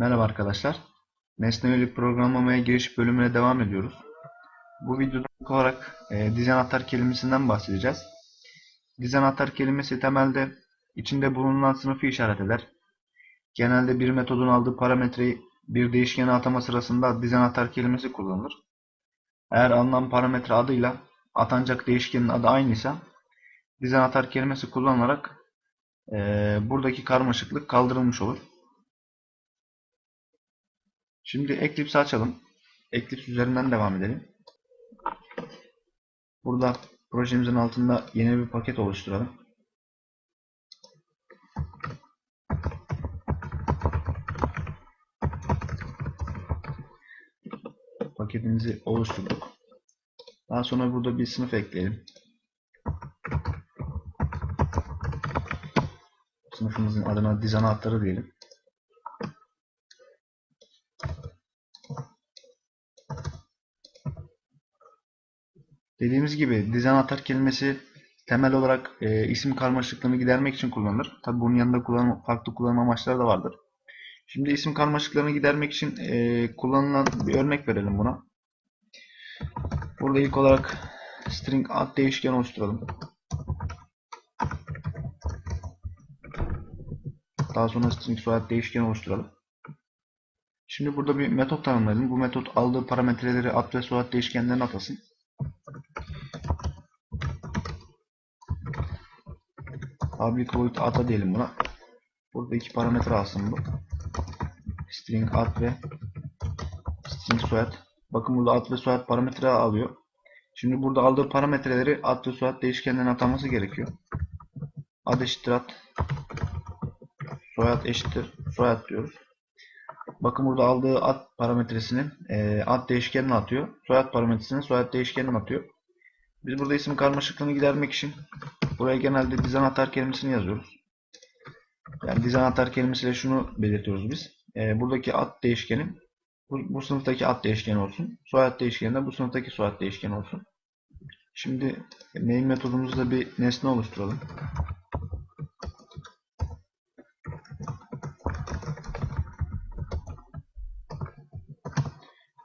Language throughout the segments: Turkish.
Merhaba arkadaşlar. Nesneleri programlamaya giriş bölümüne devam ediyoruz. Bu videoda ilk olarak e, diz anahtar kelimesinden bahsedeceğiz. Diz anahtar kelimesi temelde içinde bulunan sınıfı işaret eder. Genelde bir metodun aldığı parametreyi bir değişkene atama sırasında diz anahtar kelimesi kullanılır. Eğer alınan parametre adıyla atanacak değişkenin adı aynıysa diz anahtar kelimesi kullanılarak e, buradaki karmaşıklık kaldırılmış olur. Şimdi Eclipse açalım. Eclipse üzerinden devam edelim. Burada projemizin altında yeni bir paket oluşturalım. Paketimizi oluşturduk. Daha sonra burada bir sınıf ekleyelim. Sınıfımızın adına diz anahtarı diyelim. Dediğimiz gibi diz anahtar kelimesi temel olarak e, isim karmaşıklığını gidermek için kullanılır. Tabi bunun yanında kullanım, farklı kullanım amaçları da vardır. Şimdi isim karmaşıklarını gidermek için e, kullanılan bir örnek verelim buna. Burada ilk olarak string ad değişken oluşturalım. Daha sonra string soyad değişken oluşturalım. Şimdi burada bir metot tanımlayalım. Bu metot aldığı parametreleri ad ve soyad değişkenlerine atasın. Public void ata diyelim buna. Burada iki parametre alsın bu. String ad ve string soyad. Bakın burada ad ve soyad parametre alıyor. Şimdi burada aldığı parametreleri ad ve soyad değişkenlerine ataması gerekiyor. Ad eşittir ad. Soyad eşittir soyad diyoruz. Bakın burada aldığı ad parametresini e, ad değişkenine atıyor. Soyad parametresini soyad değişkenine atıyor. Biz burada isim karmaşıklığını gidermek için buraya genelde diz anahtar kelimesini yazıyoruz. Yani diz anahtar kelimesiyle şunu belirtiyoruz biz. E, buradaki ad değişkeni bu, bu sınıftaki ad değişkeni olsun. Soyad değişkeni de bu sınıftaki soyad değişkeni olsun. Şimdi main metodumuzda bir nesne oluşturalım.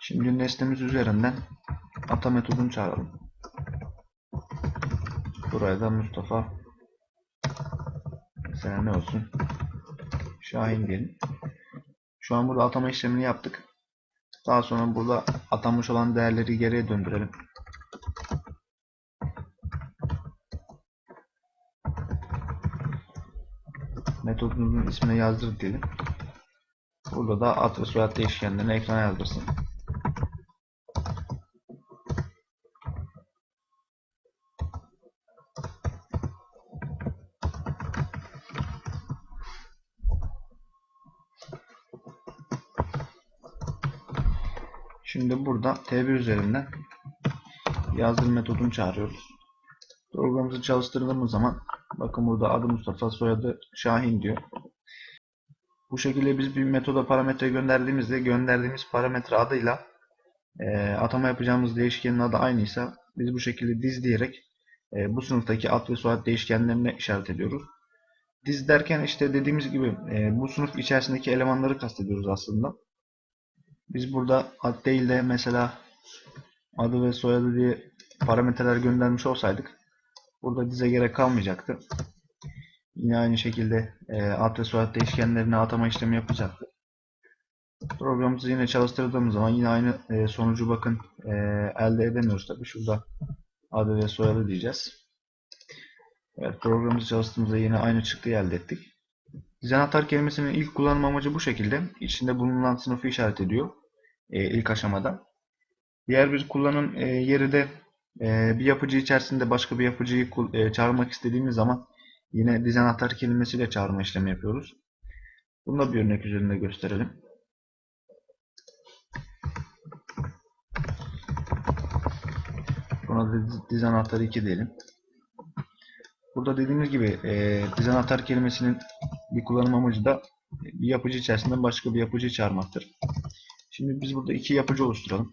Şimdi nesnemiz üzerinden ata metodunu çağıralım. Buraya da Mustafa mesela ne olsun? Şahin diyelim. Şu an burada atama işlemini yaptık. Daha sonra burada atanmış olan değerleri geriye döndürelim. Metodumuzun ismini yazdır diyelim. Burada da ad ve soyad değişkenlerini ekrana yazdırsın. Şimdi burada TB üzerinden yazdır metodunu çağırıyoruz. Programımızı çalıştırdığımız zaman bakın burada adı Mustafa, soyadı Şahin diyor. Bu şekilde biz bir metoda parametre gönderdiğimizde gönderdiğimiz parametre adıyla e, atama yapacağımız değişkenin adı aynıysa biz bu şekilde diz diyerek e, bu sınıftaki ad ve soyad değişkenlerine işaret ediyoruz. Diz derken işte dediğimiz gibi e, bu sınıf içerisindeki elemanları kastediyoruz aslında. Biz burada ad değil de mesela adı ve soyadı diye parametreler göndermiş olsaydık burada dize gerek kalmayacaktı. Yine aynı şekilde e, ad ve soyad değişkenlerine atama işlemi yapacaktı. Programımızı yine çalıştırdığımız zaman yine aynı e, sonucu bakın e, elde edemiyoruz tabi. Şurada adı ve soyadı diyeceğiz. Evet programımızı çalıştığımızda yine aynı çıktıyı elde ettik. Anahtar kelimesinin ilk kullanım amacı bu şekilde. İçinde bulunan sınıfı işaret ediyor. E, ilk aşamada. Diğer bir kullanım e, yeri de e, bir yapıcı içerisinde başka bir yapıcıyı e, çağırmak istediğimiz zaman yine diz anahtar kelimesiyle çağırma işlemi yapıyoruz. Bunu da bir örnek üzerinde gösterelim. Buna da diz anahtarı 2 diyelim. Burada dediğimiz gibi e, diz anahtar kelimesinin bir kullanım amacı da bir yapıcı içerisinden başka bir yapıcıyı çağırmaktır. Şimdi biz burada iki yapıcı oluşturalım.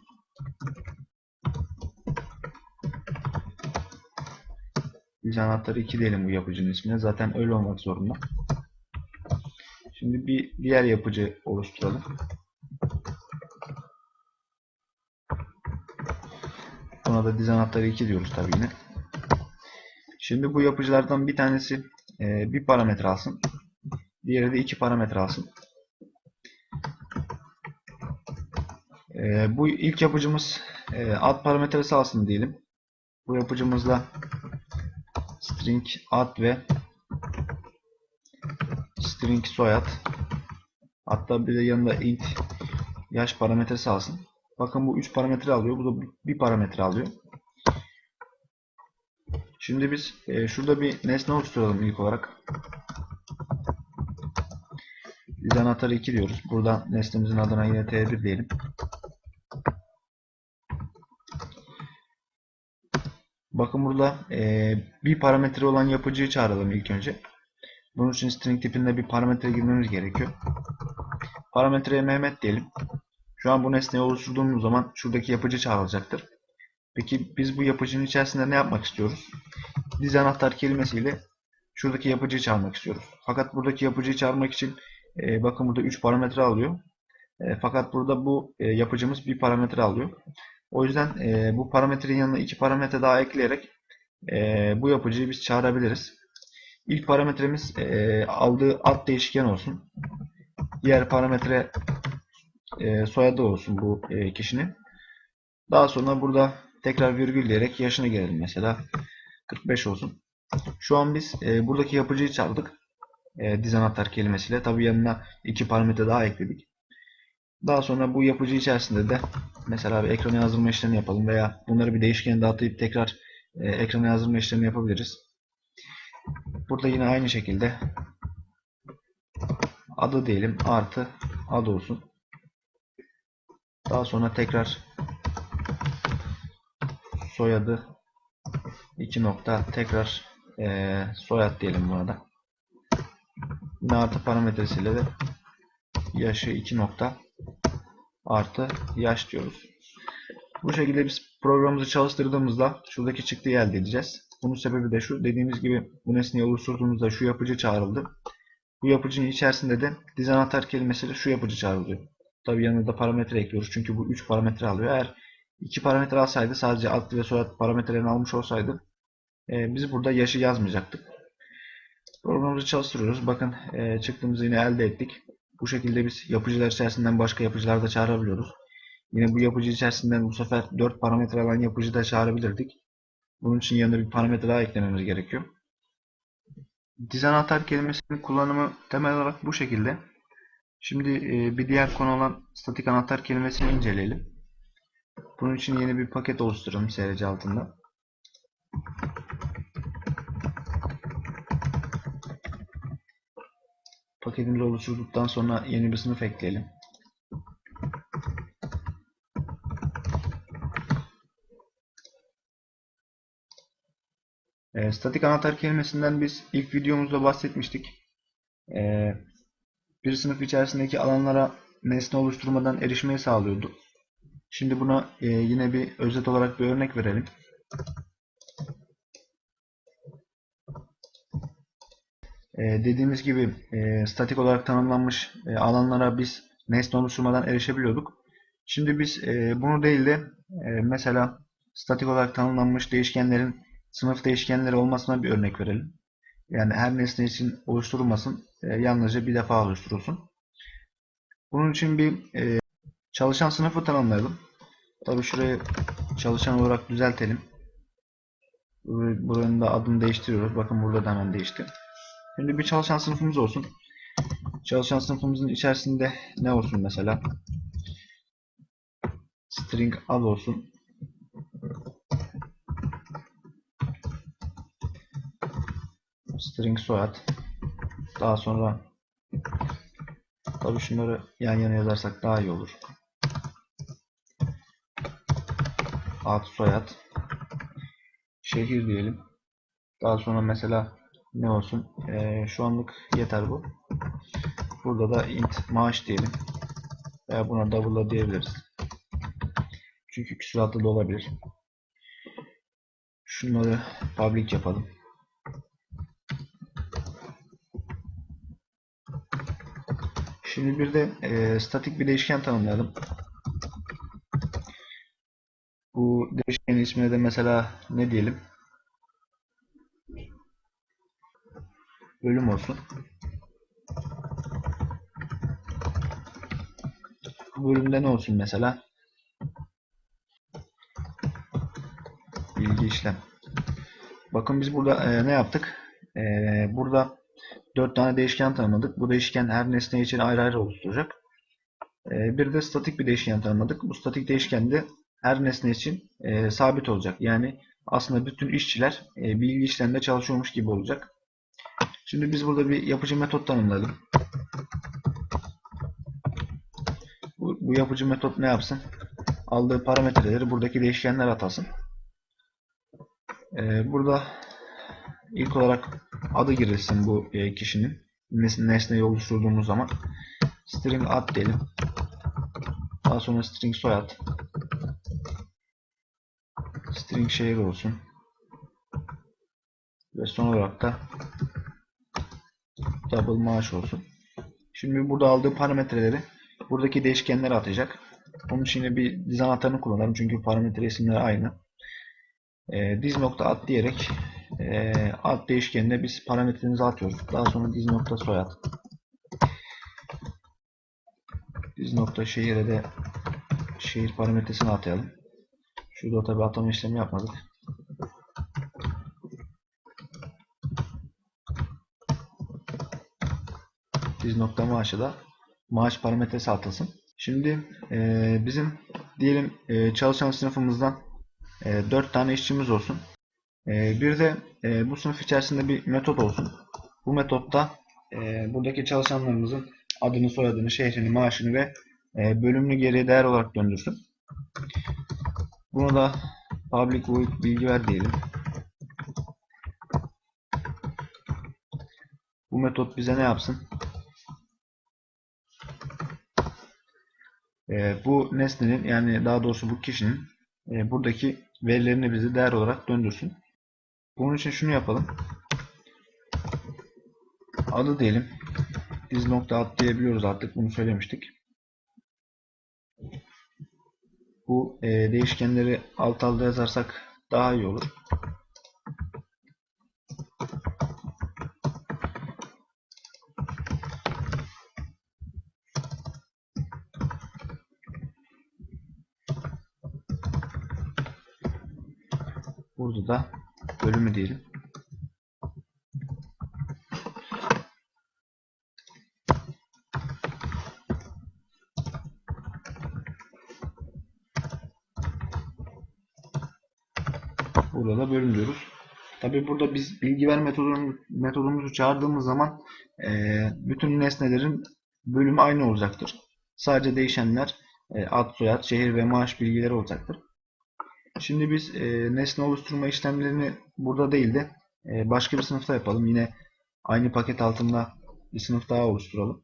Diz anahtarı 2 diyelim bu yapıcının ismine. Zaten öyle olmak zorunda. Şimdi bir diğer yapıcı oluşturalım. Buna da diz anahtarı 2 diyoruz tabii yine. Şimdi bu yapıcılardan bir tanesi e, bir parametre alsın. Diğeri de iki parametre alsın. E, bu ilk yapıcımız e, ad parametresi alsın diyelim. Bu yapıcımızla string ad ve string soyad hatta bir de yanında int yaş parametresi alsın. Bakın bu 3 parametre alıyor. Bu da bir parametre alıyor. Şimdi biz e, şurada bir nesne oluşturalım ilk olarak. Biz anahtarı 2 diyoruz. Burada nesnemizin adına yine t1 diyelim. Bakın burada e, bir parametre olan yapıcıyı çağıralım ilk önce. Bunun için string tipinde bir parametre girmemiz gerekiyor. Parametreye Mehmet diyelim. Şu an bu nesneyi oluşturduğumuz zaman şuradaki yapıcı çağrılacaktır. Peki biz bu yapıcının içerisinde ne yapmak istiyoruz? Diz anahtar kelimesiyle şuradaki yapıcıyı çağırmak istiyoruz. Fakat buradaki yapıcıyı çağırmak için e, bakın burada 3 parametre alıyor. E, fakat burada bu e, yapıcımız bir parametre alıyor. O yüzden e, bu parametrenin yanına iki parametre daha ekleyerek e, bu yapıcıyı biz çağırabiliriz. İlk parametremiz e, aldığı ad değişken olsun. Diğer parametre e, soyadı olsun bu e, kişinin. Daha sonra burada tekrar virgül diyerek yaşını girelim mesela. 45 olsun. Şu an biz e, buradaki yapıcıyı çağırdık. E, diz anahtar kelimesiyle. Tabi yanına iki parametre daha ekledik. Daha sonra bu yapıcı içerisinde de mesela bir ekrana yazdırma işlemi yapalım veya bunları bir değişkene dağıtıp tekrar e, ekrana yazdırma işlemi yapabiliriz. Burada yine aynı şekilde adı diyelim artı ad olsun. Daha sonra tekrar soyadı 2 nokta tekrar e, soyad diyelim buna da. Yine artı parametresiyle de yaşı 2 nokta artı yaş diyoruz. Bu şekilde biz programımızı çalıştırdığımızda şuradaki çıktıyı elde edeceğiz. Bunun sebebi de şu. Dediğimiz gibi bu nesneyi oluşturduğumuzda şu yapıcı çağrıldı. Bu yapıcının içerisinde de diz anahtar kelimesiyle şu yapıcı çağrılıyor. Tabi yanında da parametre ekliyoruz. Çünkü bu 3 parametre alıyor. Eğer 2 parametre alsaydı sadece ad ve soyad parametrelerini almış olsaydı e, biz burada yaşı yazmayacaktık. Programımızı çalıştırıyoruz. Bakın e, çıktığımızı yine elde ettik. Bu şekilde biz yapıcılar içerisinden başka yapıcılar da çağırabiliyoruz. Yine bu yapıcı içerisinden bu sefer 4 parametre alan yapıcı da çağırabilirdik. Bunun için yanına bir parametre daha eklememiz gerekiyor. Diz anahtar kelimesinin kullanımı temel olarak bu şekilde. Şimdi e, bir diğer konu olan statik anahtar kelimesini inceleyelim. Bunun için yeni bir paket oluşturalım SRC altında. Paketimizi oluşturduktan sonra yeni bir sınıf ekleyelim. E, statik anahtar kelimesinden biz ilk videomuzda bahsetmiştik. E, bir sınıf içerisindeki alanlara nesne oluşturmadan erişmeyi sağlıyordu. Şimdi buna e, yine bir özet olarak bir örnek verelim. E, dediğimiz gibi e, statik olarak tanımlanmış e, alanlara biz nesne oluşturmadan erişebiliyorduk. Şimdi biz e, bunu değil de e, mesela statik olarak tanımlanmış değişkenlerin sınıf değişkenleri olmasına bir örnek verelim. Yani her nesne için oluşturulmasın. E, yalnızca bir defa oluşturulsun. Bunun için bir e, çalışan sınıfı tanımlayalım. Tabi şurayı çalışan olarak düzeltelim. Buranın da adını değiştiriyoruz. Bakın burada da hemen değişti. Şimdi bir çalışan sınıfımız olsun. Çalışan sınıfımızın içerisinde ne olsun mesela? String ad olsun. String soyad. Daha sonra tabii şunları yan yana yazarsak daha iyi olur. Ad soyad. Şehir diyelim. Daha sonra mesela ne olsun? Ee, şu anlık yeter bu. Burada da int maaş diyelim. Veya buna double'la diyebiliriz. Çünkü küsuratlı da olabilir. Şunları public yapalım. Şimdi bir de e, statik bir değişken tanımlayalım. Bu değişkenin ismine de mesela ne diyelim? Bölüm olsun. Bu bölümde ne olsun mesela? Bilgi işlem. Bakın biz burada e, ne yaptık? E, burada 4 tane değişken tanımladık. Bu değişken her nesne için ayrı ayrı oluşturacak. E, bir de statik bir değişken tanımladık. Bu statik değişken de her nesne için e, sabit olacak. Yani aslında bütün işçiler e, bilgi işleminde çalışıyormuş gibi olacak. Şimdi biz burada bir yapıcı metot tanımladık. Bu, bu yapıcı metot ne yapsın? Aldığı parametreleri buradaki değişkenler atasın. Ee, burada ilk olarak adı girilsin bu e, kişinin. Nes- Nesneyi oluşturduğumuz zaman string ad diyelim. Daha sonra string soyad. String şehir olsun. Ve son olarak da double maaş olsun. Şimdi burada aldığı parametreleri buradaki değişkenlere atacak. Onun için bir diz anahtarını kullanalım çünkü parametre isimleri aynı. E, diz nokta at diyerek e, ad değişkenine biz parametremizi atıyoruz. Daha sonra diz nokta soyad. Diz nokta şehire de şehir parametresini atayalım. Şurada tabi atama işlemi yapmadık. Diz nokta maaşı da maaş parametresi atılsın. Şimdi e, bizim diyelim e, çalışan sınıfımızdan e, 4 tane işçimiz olsun. E, bir de e, bu sınıf içerisinde bir metot olsun. Bu metotta e, buradaki çalışanlarımızın adını, soyadını, şehrini, maaşını ve e, bölümünü geriye değer olarak döndürsün. Bunu da public void bilgi ver diyelim. Bu metot bize ne yapsın? E, bu nesnenin yani daha doğrusu bu kişinin e, buradaki verilerini bize değer olarak döndürsün. Bunun için şunu yapalım. Adı diyelim. Diz nokta ad diyebiliyoruz artık. Bunu söylemiştik. Bu e, değişkenleri alt alta yazarsak daha iyi olur. Burada da bölümü diyelim. Burada da bölüm diyoruz. Tabi burada biz bilgi ver metodumuzu çağırdığımız zaman e, bütün nesnelerin bölümü aynı olacaktır. Sadece değişenler e, ad, soyad, şehir ve maaş bilgileri olacaktır. Şimdi biz e, nesne oluşturma işlemlerini burada değil de e, başka bir sınıfta yapalım. Yine aynı paket altında bir sınıf daha oluşturalım.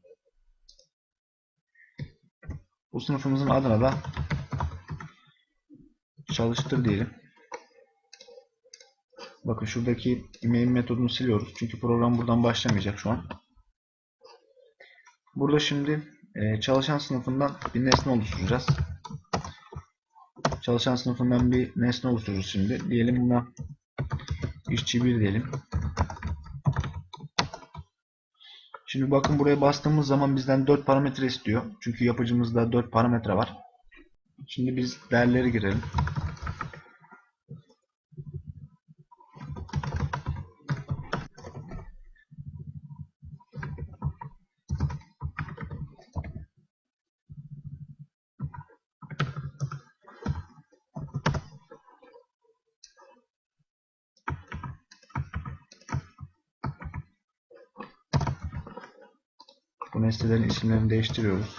Bu sınıfımızın adına da çalıştır diyelim. Bakın şuradaki main metodunu siliyoruz. Çünkü program buradan başlamayacak şu an. Burada şimdi e, çalışan sınıfından bir nesne oluşturacağız. Çalışan sınıfından bir nesne oluştururuz şimdi. Diyelim buna işçi 1 diyelim. Şimdi bakın buraya bastığımız zaman bizden 4 parametre istiyor. Çünkü yapıcımızda 4 parametre var. Şimdi biz değerleri girelim. Bu nesnelerin isimlerini değiştiriyoruz.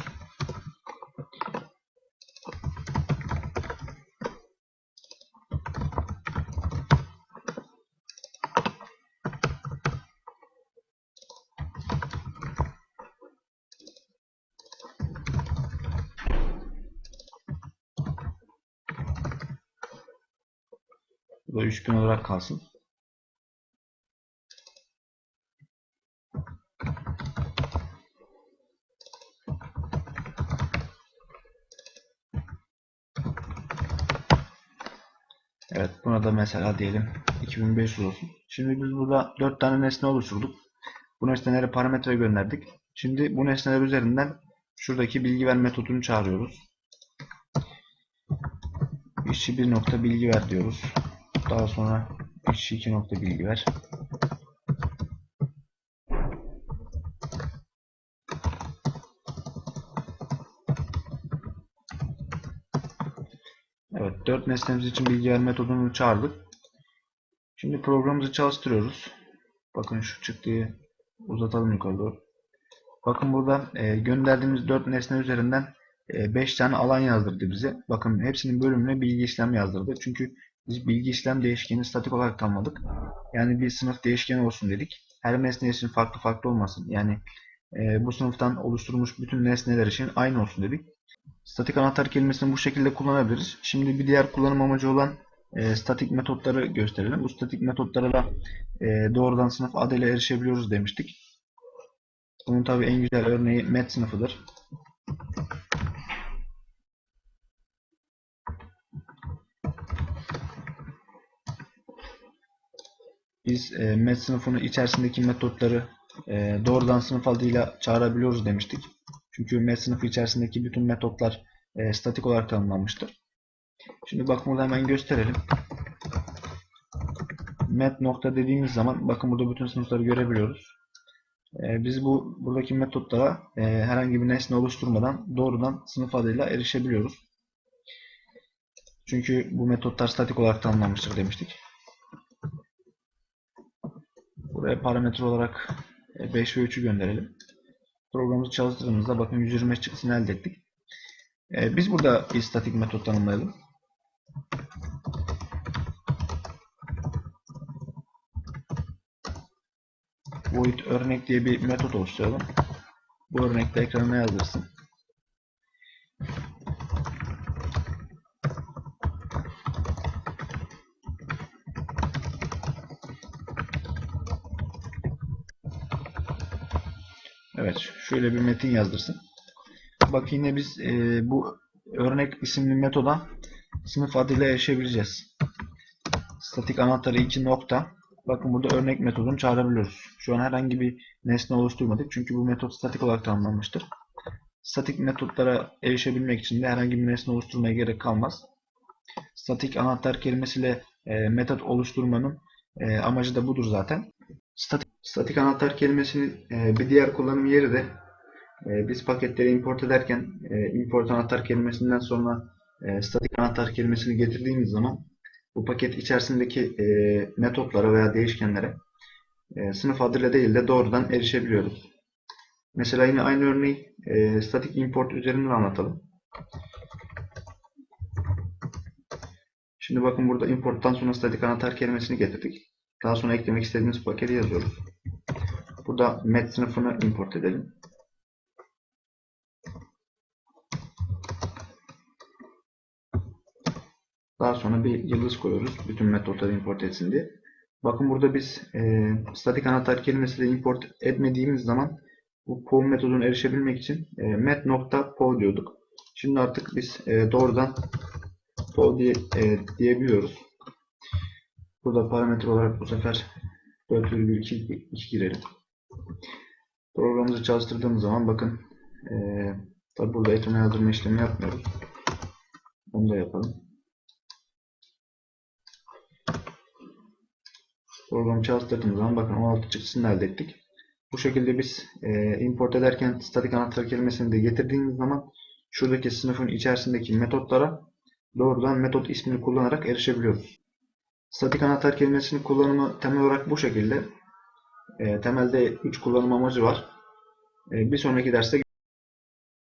Bu da 3000 olarak kalsın. Evet buna da mesela diyelim 2500 olsun. Şimdi biz burada 4 tane nesne oluşturduk. Bu nesnelere parametre gönderdik. Şimdi bu nesneler üzerinden şuradaki bilgi ver metodunu çağırıyoruz. İşçi 1 nokta bilgi ver diyoruz. Daha sonra işçi 2 nokta bilgi ver. Evet, 4 nesnemiz için bilgi ver metodunu çağırdık. Şimdi programımızı çalıştırıyoruz. Bakın şu çıktığı uzatalım yukarı doğru. Bakın burada e, gönderdiğimiz 4 nesne üzerinden 5 tane alan yazdırdı bize. Bakın hepsinin bölümüne bilgi işlem yazdırdı. Çünkü biz bilgi işlem değişkeni statik olarak tanımladık. Yani bir sınıf değişkeni olsun dedik. Her nesne için farklı farklı olmasın. Yani e, bu sınıftan oluşturulmuş bütün nesneler için aynı olsun dedik. Statik anahtar kelimesini bu şekilde kullanabiliriz. Şimdi bir diğer kullanım amacı olan e, statik metotları gösterelim. Bu statik metotlarla e, doğrudan sınıf adıyla erişebiliyoruz demiştik. Bunun tabi en güzel örneği met sınıfıdır. Biz e, met sınıfının içerisindeki metotları e, doğrudan sınıf adıyla çağırabiliyoruz demiştik. Çünkü met sınıfı içerisindeki bütün metotlar e, statik olarak tanımlanmıştır. Şimdi bakın burada hemen gösterelim. Met nokta dediğimiz zaman bakın burada bütün sınıfları görebiliyoruz. E, biz bu buradaki metotlara e, herhangi bir nesne oluşturmadan doğrudan sınıf adıyla erişebiliyoruz. Çünkü bu metotlar statik olarak tanımlanmıştır demiştik. Buraya parametre olarak 5 ve 3'ü gönderelim. Programımızı çalıştırdığımızda bakın 125 çıktısını elde ettik. Ee, biz burada bir statik metot tanımlayalım. Void örnek diye bir metot oluşturalım. Bu örnekte ekranına yazdırsın. Evet, şöyle bir metin yazdırsın. Bak yine biz e, bu örnek isimli metoda sınıf adıyla erişebileceğiz. Statik anahtarı 2 nokta. Bakın burada örnek metodunu çağırabiliyoruz. Şu an herhangi bir nesne oluşturmadık. Çünkü bu metot statik olarak tanımlanmıştır. Statik metotlara erişebilmek için de herhangi bir nesne oluşturmaya gerek kalmaz. Statik anahtar kelimesiyle e, metot oluşturmanın e, amacı da budur zaten. Statik, statik anahtar kelimesinin e, bir diğer kullanım yeri de e, biz paketleri import ederken e, import anahtar kelimesinden sonra e, statik anahtar kelimesini getirdiğimiz zaman bu paket içerisindeki e, metotlara veya değişkenlere e, sınıf adıyla değil de doğrudan erişebiliyoruz. Mesela yine aynı örneği e, statik import üzerinden anlatalım. Şimdi bakın burada importtan sonra statik anahtar kelimesini getirdik. Daha sonra eklemek istediğimiz paketi yazıyoruz. Burada met sınıfını import edelim. Daha sonra bir yıldız koyuyoruz. Bütün metotları import etsin diye. Bakın burada biz e, statik anahtar kelimesiyle import etmediğimiz zaman bu POV metoduna erişebilmek için e, met.pov diyorduk. Şimdi artık biz e, doğrudan POV diye, e, diyebiliyoruz. Burada parametre olarak bu sefer 4,2 girelim. Programımızı çalıştırdığımız zaman bakın e, tabi burada ekrana yazdırma işlemi yapmıyoruz. Onu da yapalım. Programı çalıştırdığımız zaman bakın 16 çıktısını elde ettik. Bu şekilde biz e, import ederken statik anahtar kelimesini de getirdiğimiz zaman şuradaki sınıfın içerisindeki metotlara doğrudan metot ismini kullanarak erişebiliyoruz. Statik anahtar kelimesinin kullanımı temel olarak bu şekilde. E, temelde 3 kullanım amacı var. E, bir sonraki derste